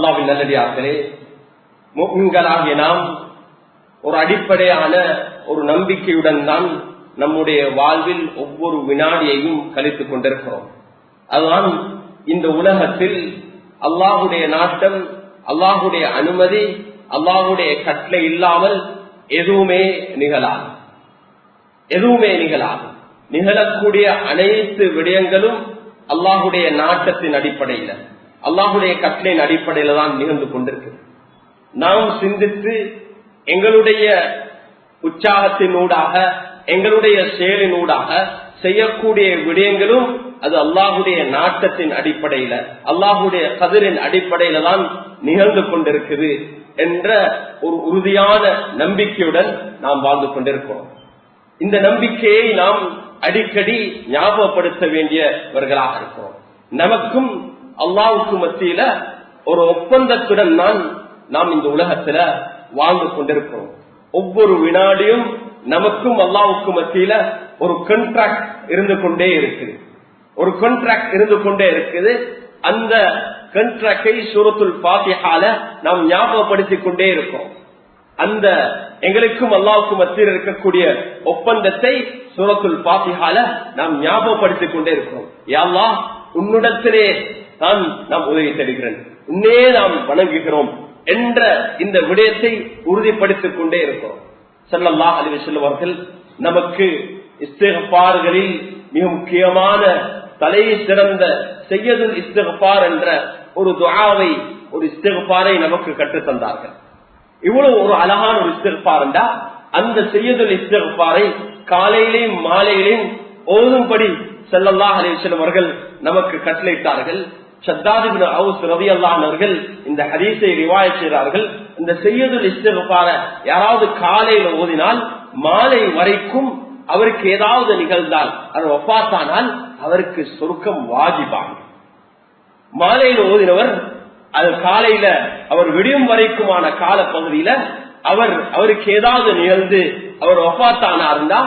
அல்லாவின் நல்லடியார்களே முகங்களாகிய நாம் ஒரு அடிப்படையான ஒரு நம்பிக்கையுடன் தான் நம்முடைய வாழ்வில் ஒவ்வொரு வினாடியையும் கழித்துக் கொண்டிருக்கிறோம். அதுதான் இந்த உலகத்தில் அல்லாஹுடைய நாட்டம் அல்லாஹுடைய அனுமதி அல்லாஹுடைய கட்டளை இல்லாமல் எதுவுமே நிகழாது. எதுவுமே நிகழாது. நிகழக்கூடிய அனைத்து விடயங்களும் அல்லாஹுடைய நாட்டத்தின் அடிப்படையில். அல்லாஹுடைய கட்டளையின் அடிப்படையில தான் நிகழ்ந்து கொண்டிருக்கு. நாம் சிந்தித்து எங்களுடைய உற்சாகத்தினூடாக எங்களுடைய செயலினூடாக செய்யக்கூடிய விடயங்களும் அது அல்லாஹுடைய நாட்டத்தின் அடிப்படையில அல்லாஹுடைய கதிரின் அடிப்படையில தான் நிகழ்ந்து கொண்டிருக்குது என்ற ஒரு உறுதியான நம்பிக்கையுடன் நாம் வாழ்ந்து கொண்டிருக்கிறோம். இந்த நம்பிக்கையை நாம் அடிக்கடி ஞாபகப்படுத்த வேண்டியவர்களாக இருக்கிறோம். நமக்கும் அல்லாவுக்கு மத்தியில ஒரு ஒப்பந்தத்துடன் தான் நாம் இந்த உலகத்துல வாழ்ந்து கொண்டிருக்கிறோம். ஒவ்வொரு வினாடியும் நமக்கும் அல்லாவுக்கு மத்தியில ஒரு கண்ட்ராக்ட் இருந்து கொண்டே இருக்குது. ஒரு கண்ட்ராக்ட் இருந்து கொண்டே இருக்குது. அந்த கண்ட்ராக்டை சூரத்துல் பாத்தியால நாம் ஞாபகப்படுத்திக் கொண்டே இருக்கோம். அந்த எங்களுக்கும் அல்லாவுக்கும் மத்தியில் இருக்கக்கூடிய ஒப்பந்தத்தை சூரத்துல் பாத்தியால நாம் ஞாபகப்படுத்திக் கொண்டே இருக்கிறோம் யாழ்லா உன்னிடத்திலே நான் நாம் உதவி தருகிறேன் உன்னே நாம் வணங்குகிறோம் என்ற இந்த விடயத்தை உறுதிப்படுத்திக் கொண்டே இருக்கிறோம் செல்லல்லா அறிவு செல்வார்கள் நமக்கு இஸ்திகபார்களில் மிக முக்கியமான தலை சிறந்த செய்யது இஸ்தகப்பார் என்ற ஒரு துவாவை ஒரு இஸ்தகப்பாரை நமக்கு கற்றுத் தந்தார்கள். இவ்வளவு ஒரு அழகான ஒரு இஸ்திகபார்ண்டா அந்த செய்யதுல் இஸ்தகப்பாரை காலையிலையும் மாலையிலையும் ஓதும்படி செல்லல்லா அலிவசலம் அவர்கள் நமக்கு கட்டளையிட்டார்கள். சத்தாதிபின் அவுஸ் ரவி அல்லானவர்கள் இந்த ஹதீஸை ரிவாய செய்கிறார்கள். இந்த செய்யதுல் இஸ்திகபார யாராவது காலையில ஓதினால் மாலை வரைக்கும் அவருக்கு ஏதாவது நிகழ்ந்தால் அவர் ஒப்பாத்தானால் அவருக்கு சொருக்கம் வாஜிபாங்க மாலையில் ஓதினவர் அது காலையில அவர் விடியும் வரைக்குமான கால பகுதியில அவர் அவருக்கு ஏதாவது நிகழ்ந்து அவர் ஒப்பாத்தானா இருந்தா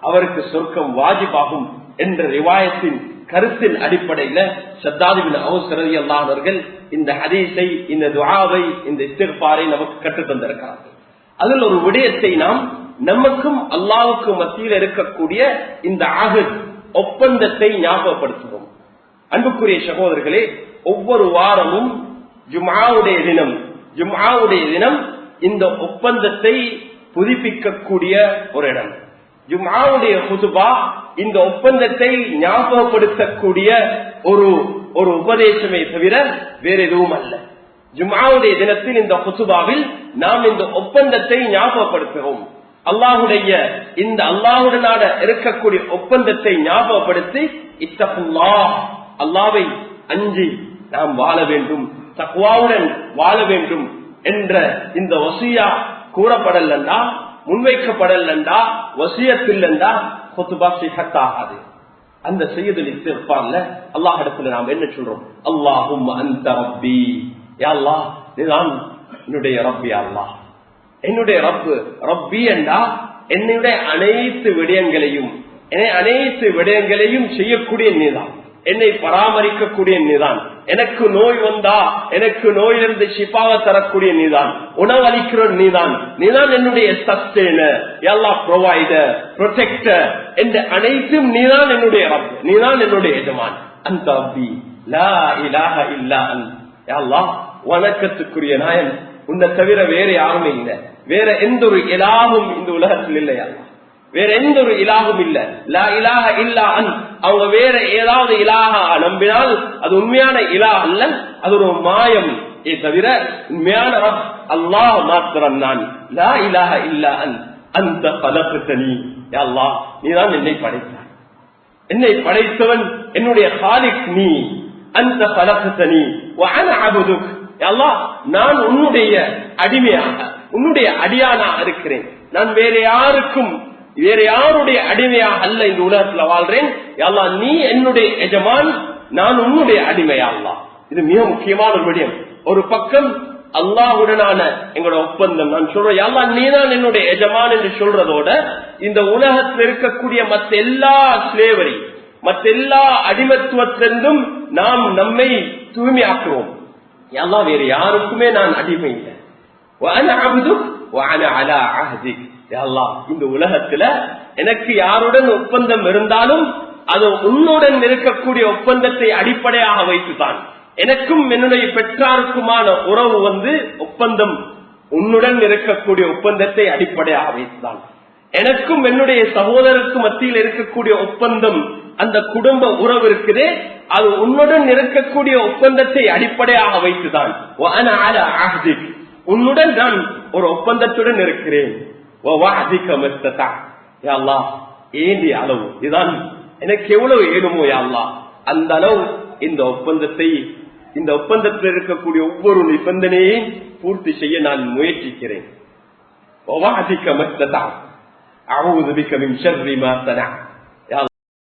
அவருக்கு சொர்க்கம் வாஜிபாகும் என்ற ரிவாயத்தின் கருத்தின் அடிப்படையில சத்தாதிபின் அவசரதி அல்லாதவர்கள் இந்த ஹதீஸை இந்த துவாவை இந்த இஸ்திர்பாரை நமக்கு கற்றுத் தந்திருக்கிறார்கள். அதில் ஒரு விடயத்தை நாம் நமக்கும் அல்லாவுக்கும் மத்தியில் இருக்கக்கூடிய இந்த ஆகத் ஒப்பந்தத்தை ஞாபகப்படுத்துவோம். அன்புக்குரிய சகோதரர்களே ஒவ்வொரு வாரமும் ஜுமாவுடைய தினம் ஜுமாவுடைய தினம் இந்த ஒப்பந்தத்தை புதுப்பிக்கக்கூடிய ஒரு இடம். ஜுமாவுடைய குதுபா இந்த ஒப்பந்தத்தை ஞாபகப்படுத்தக்கூடிய ஒரு ஒரு உபதேசமே தவிர வேற எதுவும் அல்ல. ஜுமாவுடைய தினத்தில் இந்த குசுபாவில் நாம் இந்த ஒப்பந்தத்தை ஞாபகப்படுத்துகிறோம் அல்லாஹுடைய இந்த அல்லாஹுடனான இருக்கக்கூடிய ஒப்பந்தத்தை ஞாபகப்படுத்தி இத்தகுல்லா அல்லாவை அஞ்சி நாம் வாழ வேண்டும் தக்குவாவுடன் வாழ வேண்டும் என்ற இந்த வசியா கூறப்படலன்னா முன்வைக்கப்படலண்டா வசியத்தில்லண்டா கொத்துபா சிஹத்தாகாது. அந்த செய்யதில் இஸ்திஃபார்ல அல்லாஹ் இடத்துல நாம் என்ன சொல்றோம்? அல்லாஹும் அந்த ரப்பி. யாழ்லா இதுதான் என்னுடைய ரப்பி அல்லாஹ். என்னுடைய ரப்பு ரப்பி என்றா என்னுடைய அனைத்து விடயங்களையும் என்னை அனைத்து விடயங்களையும் செய்யக்கூடிய நீதான். என்னை பராமரிக்கக்கூடிய நீதான். எனக்கு நோய் வந்தா எனக்கு நோயிலிருந்து சிப்பாவை தரக்கூடிய நீதான். உணவளிக்கிற நீதான். நீதான் என்னுடைய சஸ்டெய்னர் எல்லா ப்ரொவைடர் ப்ரொடெக்டர் என்ற அனைத்தும் நீதான் என்னுடைய ரப் நீதான் என்னுடைய எஜமான். அந்த அப்பி லா இல்லா அன். வணக்கத்துக்குரிய நாயன். உன்னை தவிர வேற யாருமே இல்லை. வேற எந்த ஒரு இலாகும் இந்த உலகத்தில் இல்லையா வேற எந்த ஒரு இலாகும் இல்ல. லா இலாக இல்லா அன். அவங்க வேற ஏதாவது இலாக நம்பினால் அது உண்மையான இலா அல்ல அது ஒரு மாயம். தவிர உண்மையான அல்லாஹ் மாத்திரம் நான் லா இலாக இல்லா அன். அந்த பலப்பத்தனி அல்லாஹ் நீதான் என்னை படைத்தாய். என்னை படைத்தவன் என்னுடைய ஹாலிக் நீ. அந்த பலப்பத்தனி அபுதுக். அல்லாஹ் நான் உன்னுடைய அடிமையாக உன்னுடைய அடியானாக இருக்கிறேன். நான் வேற யாருக்கும் வேற யாருடைய அடிமையா அல்ல இந்த உலகத்துல வாழ்றேன்? அல்லா நீ என்னுடைய எஜமான் நான் உன்னுடைய அடிமையா அல்லா இது மிக முக்கியமான ஒரு விடயம். ஒரு பக்கம் அல்லாவுடனான எங்களோட ஒப்பந்தம். நான் சொல்றேன் யாழ்லா நீ தான் என்னுடைய எஜமான் என்று சொல்றதோட இந்த உலகத்தில் இருக்கக்கூடிய மற்ற எல்லா ஸ்லேவரி மற்ற எல்லா அடிமத்துவத்திலிருந்தும் நாம் நம்மை தூய்மையாக்குவோம். எல்லாம் வேறு யாருக்குமே நான் அடிமை இல்லை. இந்த உலகத்துல எனக்கு யாருடன் ஒப்பந்தம் இருந்தாலும் அது உன்னுடன் இருக்கக்கூடிய ஒப்பந்தத்தை அடிப்படையாக வைத்துதான் எனக்கும் என்னுடைய பெற்றாருக்குமான உறவு வந்து ஒப்பந்தம் உன்னுடன் இருக்கக்கூடிய ஒப்பந்தத்தை அடிப்படையாக வைத்துதான் எனக்கும் என்னுடைய சகோதரருக்கு மத்தியில் இருக்கக்கூடிய ஒப்பந்தம் அந்த குடும்ப உறவு இருக்குது அது உன்னுடன் இருக்கக்கூடிய ஒப்பந்தத்தை அடிப்படையாக வைத்துதான் உன்னுடன் நான் ஒரு ஒப்பந்தத்துடன் இருக்கிறேன். ஏந்திய அளவு. இதுதான் எனக்கு எவ்வளவு ஏழுமோ யாழ்லா அந்த அளவு இந்த ஒப்பந்தத்தை இந்த ஒப்பந்தத்தில் இருக்கக்கூடிய ஒவ்வொரு நிபந்தனையையும் பூர்த்தி செய்ய நான் முயற்சிக்கிறேன்.